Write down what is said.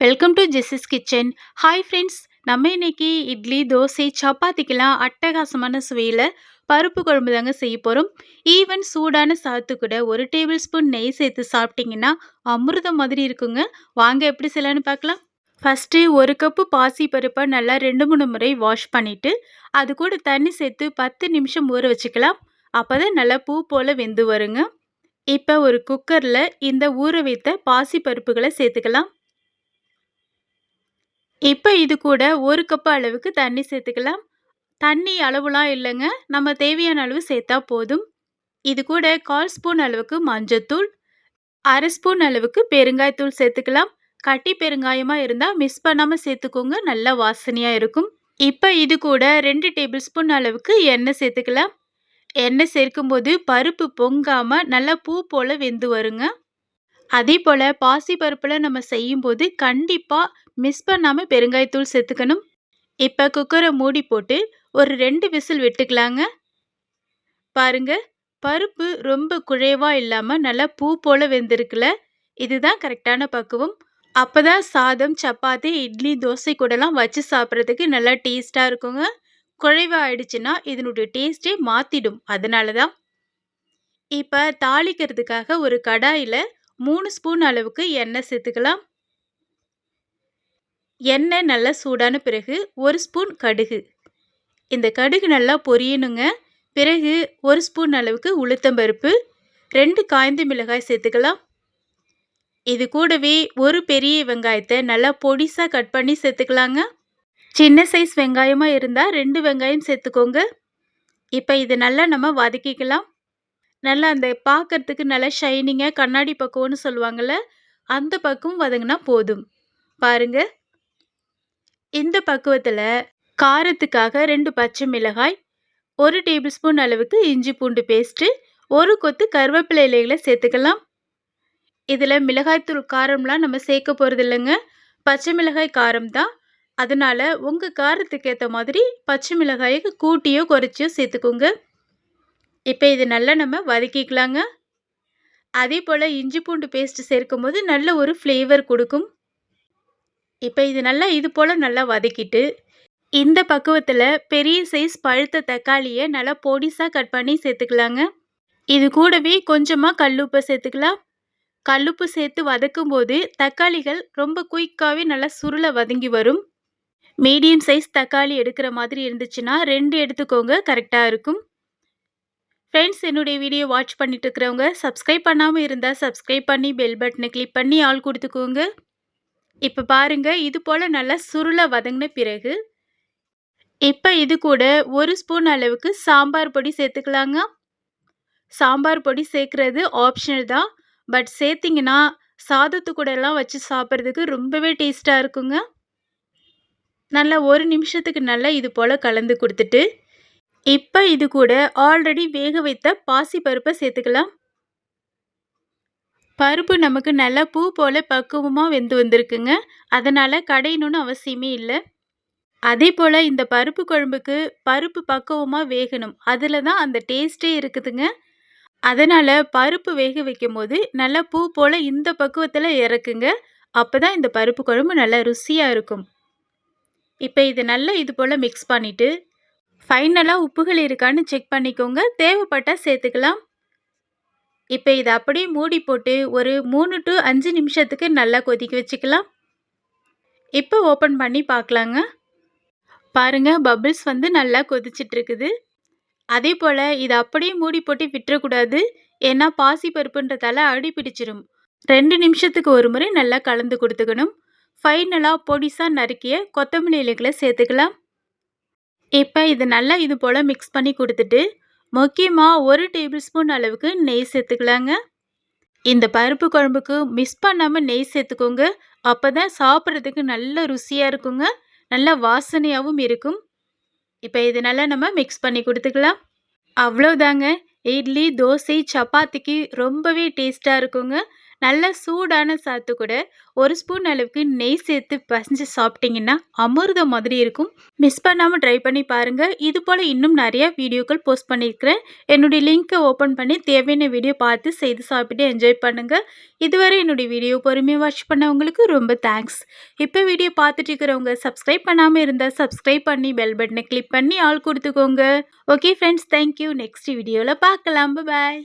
Welcome to Jessy's kitchen hi friends நம்ம இன்னைக்கு இட்லி தோசை சப்பாத்திக்கெல்லாம் அட்டகாசமான சுவையில் பருப்பு குழம்பு தாங்க செய்ய போகிறோம் ஈவன் சூடான சாத்து கூட ஒரு டேபிள் ஸ்பூன் நெய் சேர்த்து சாப்பிட்டிங்கன்னா அமிர்தம் மாதிரி இருக்குங்க. வாங்க எப்படி செய்யலான்னு பார்க்கலாம். ஃபஸ்ட்டு ஒரு கப்பு பாசி பருப்பை நல்லா ரெண்டு மூணு முறை வாஷ் பண்ணிவிட்டு அது கூட தண்ணி சேர்த்து பத்து நிமிஷம் ஊற வச்சுக்கலாம். அப்போ தான் நல்லா பூ போல் வெந்து வருங்க. இப்போ ஒரு குக்கரில் இந்த ஊற வைத்த பாசி பருப்புகளை சேர்த்துக்கலாம். இப்போ இது கூட ஒரு கப் அளவுக்கு தண்ணி சேர்த்துக்கலாம். தண்ணி அளவுலாம் இல்லைங்க. நம்ம தேவையான அளவு சேர்த்தா போதும். இது கூட கால் ஸ்பூன் அளவுக்கு மஞ்சத்தூள் அரை ஸ்பூன் அளவுக்கு பெருங்காயத்தூள் சேர்த்துக்கலாம். கட்டி பெருங்காயமாக இருந்தால் மிஸ் பண்ணாமல் சேர்த்துக்கோங்க. நல்ல வாசனையாக இருக்கும். இப்போ இது கூட ரெண்டு டேபிள் ஸ்பூன் அளவுக்கு எண்ணெய் சேர்த்துக்கலாம். எண்ணெய் சேர்க்கும்போது பருப்பு பொங்காமல் நல்லா பூ போல் வெந்து வருங்க. அதே போல் பாசி பருப்பில் நம்ம செய்யும்போது கண்டிப்பாக மிஸ் பண்ணாமல் பெருங்காயத்தூள் சேர்த்துக்கணும். இப்போ குக்கரை மூடி போட்டு ஒரு ரெண்டு விசில் விட்டுக்கலாங்க. பாருங்க பருப்பு ரொம்ப குழைவாக இல்லாமல் நல்லா பூ போல் வெந்திருக்குல இதுதான் கரெக்டான பக்குவம். அப்போ தான் சாதம் சப்பாத்தி இட்லி தோசை கூடலாம் வச்சு சாப்பிட்றதுக்கு நல்லா டேஸ்ட்டாக இருக்குங்க. குழைவாக ஆயிடுச்சுன்னா இதனுடைய டேஸ்ட்டே மாற்றிடும் அதனால தான் இப்போ தாளிக்கிறதுக்காக ஒரு கடாயில் மூணு ஸ்பூன் அளவுக்கு எண்ணெய் சேர்த்துக்கலாம். எண்ணெய் நல்லா சூடான பிறகு ஒரு ஸ்பூன் கடுகு. இந்த கடுகு நல்லா பொரியணுங்க. பிறகு ஒரு ஸ்பூன் அளவுக்கு உளுத்தம்பருப்பு ரெண்டு காய்ந்த மிளகாய் சேர்த்துக்கலாம். இது கூடவே ஒரு பெரிய வெங்காயத்தை நல்லா பொடிசாக கட் பண்ணி சேர்த்துக்கலாங்க. சின்ன சைஸ் வெங்காயமாக இருந்தால் ரெண்டு வெங்காயம் சேர்த்துக்கோங்க. இப்போ இது நல்லா நம்ம வதக்கிக்கலாம். நல்லா அந்த பார்க்கறதுக்கு நல்லா ஷைனிங்காக கண்ணாடி பக்குவம்னு சொல்லுவாங்கள்ல அந்த பக்குவம் வதங்கினா போதும். பாருங்க. இந்த பக்குவத்தில் காரத்துக்காக ரெண்டு பச்சை மிளகாய் ஒரு டேபிள் ஸ்பூன் அளவுக்கு இஞ்சி பூண்டு பேஸ்ட்டு ஒரு கொத்து கருவேப்பிலை இலைகளை சேர்த்துக்கலாம். இதில் மிளகாய்த்தூள் காரம்லாம் நம்ம சேர்க்க போகிறது இல்லைங்க. பச்சை மிளகாய் காரம் தான். அதனால் உங்கள் காரத்துக்கு ஏற்ற மாதிரி பச்சை மிளகாயை கூட்டியோ குறைச்சியோ சேர்த்துக்கோங்க. இப்போ இது நல்லா நம்ம வதக்கிக்கலாங்க. அதே போல் இஞ்சி பூண்டு பேஸ்ட்டு சேர்க்கும் போது நல்ல ஒரு ஃப்ளேவர் கொடுக்கும். இப்போ இது நல்லா இது போல் நல்லா வதக்கிட்டு இந்த பக்குவத்தில் பெரிய சைஸ் பழுத்த தக்காளியை நல்லா பொடிசாக கட் பண்ணி சேர்த்துக்கலாங்க. இது கூடவே கொஞ்சமாக கல்லுப்பை சேர்த்துக்கலாம். கல்லுப்பு சேர்த்து வதக்கும் போது தக்காளிகள் ரொம்ப குயிக்காகவே நல்லா சுருளை வதங்கி வரும். மீடியம் சைஸ் தக்காளி எடுக்கிற மாதிரி இருந்துச்சுன்னா ரெண்டு எடுத்துக்கோங்க கரெக்டாக இருக்கும். ஃப்ரெண்ட்ஸ் என்னுடைய வீடியோ வாட்ச் பண்ணிட்டு இருக்கிறவங்க சப்ஸ்கிரைப் பண்ணாமல் இருந்தால் சப்ஸ்கிரைப் பண்ணி பெல் பட்டனை கிளிக் பண்ணி ஆள் கொடுத்துக்கோங்க. இப்போ பாருங்கள் இது போல் நல்லா சுருளை வதங்கின பிறகு இப்போ இது கூட ஒரு ஸ்பூன் அளவுக்கு சாம்பார் பொடி சேர்த்துக்கலாங்க. சாம்பார் பொடி சேர்க்குறது ஆப்ஷனல் தான். பட் சேர்த்திங்கன்னா சாதத்து கூட எல்லாம் வச்சு சாப்பிட்றதுக்கு ரொம்பவே டேஸ்ட்டாக இருக்குங்க. நல்லா ஒரு நிமிஷத்துக்கு நல்லா இது போல் கலந்து கொடுத்துட்டு இப்போ இது கூட ஆல்ரெடி வேக வைத்த பாசி பருப்பை சேர்த்துக்கலாம். பருப்பு நமக்கு நல்லா பூ போல் பக்குவமாக வெந்து வந்திருக்குங்க. அதனால் கடையணும்னு அவசியமே இல்லை. அதே போல் இந்த பருப்பு குழம்புக்கு பருப்பு பக்குவமாக வேகணும். அதில் தான் அந்த டேஸ்ட்டே இருக்குதுங்க. அதனால் பருப்பு வேக வைக்கும் போது நல்லா பூ போல் இந்த பக்குவத்தில் இறக்குங்க. அப்போ தான் இந்த பருப்பு குழம்பு நல்லா ருசியாக இருக்கும். இப்போ இது நல்லா இது போல் மிக்ஸ் பண்ணிவிட்டு ஃபைனலாக உப்புகள் இருக்கான்னு செக் பண்ணிக்கோங்க. தேவைப்பட்டால் சேர்த்துக்கலாம். இப்போ இதை அப்படியே மூடி போட்டு ஒரு மூணு டு அஞ்சு நிமிஷத்துக்கு நல்லா கொதிக்க வச்சுக்கலாம். இப்போ ஓப்பன் பண்ணி பார்க்கலாங்க. பாருங்கள் பபிள்ஸ் வந்து நல்லா கொதிச்சிட்ருக்குது. அதே போல் இதை அப்படியே மூடி போட்டு விட்டுறக்கூடாது. ஏன்னா பாசி பருப்புன்றதால அடி பிடிச்சிரும். ரெண்டு நிமிஷத்துக்கு ஒரு முறை நல்லா கலந்து கொடுத்துக்கணும். ஃபைனலாக பொடிசாக நறுக்கிய கொத்தமல்லி இலைகளை சேர்த்துக்கலாம். இப்போ இது நல்லா இது போல் மிக்ஸ் பண்ணி கொடுத்துட்டு முக்கியமாக ஒரு டேபிள் ஸ்பூன் அளவுக்கு நெய் சேர்த்துக்கலாங்க. இந்த பருப்பு குழம்புக்கு மிஸ் பண்ணாமல் நெய் சேர்த்துக்கோங்க. அப்போ தான் சாப்பிட்றதுக்கு நல்ல ருசியாக இருக்குங்க. நல்ல வாசனையாகவும் இருக்கும். இப்போ இது நல்லா நம்ம மிக்ஸ் பண்ணி கொடுத்துக்கலாம். அவ்வளோதாங்க இட்லி தோசை சப்பாத்திக்கு ரொம்பவே டேஸ்ட்டாக இருக்குங்க. நல்ல சூடான சாத்து கூட ஒரு ஸ்பூன் அளவுக்கு நெய் சேர்த்து பசைஞ்சு சாப்பிட்டிங்கன்னா அமிர்தம் மாதிரி இருக்கும். மிஸ் பண்ணாமல் ட்ரை பண்ணி பாருங்கள் இது போல் இன்னும் நிறையா வீடியோக்கள் போஸ்ட் பண்ணியிருக்கிறேன். என்னுடைய லிங்க்கை ஓப்பன் பண்ணி தேவையான வீடியோ பார்த்து செய்து சாப்பிட்டு என்ஜாய் பண்ணுங்கள் இதுவரை என்னுடைய வீடியோ பொறுமையாக வாட்ச் பண்ணவங்களுக்கு ரொம்ப தேங்க்ஸ் இப்போ வீடியோ பார்த்துட்டு இருக்கிறவங்க சப்ஸ்கிரைப் பண்ணாமல் இருந்தால் சப்ஸ்கிரைப் பண்ணி பெல் பட்டனை கிளிக் பண்ணி ஆள் கொடுத்துக்கோங்க. ஓகே ஃப்ரெண்ட்ஸ் தேங்க்யூ நெக்ஸ்ட் வீடியோவில் பார்க்கலாம். பாய்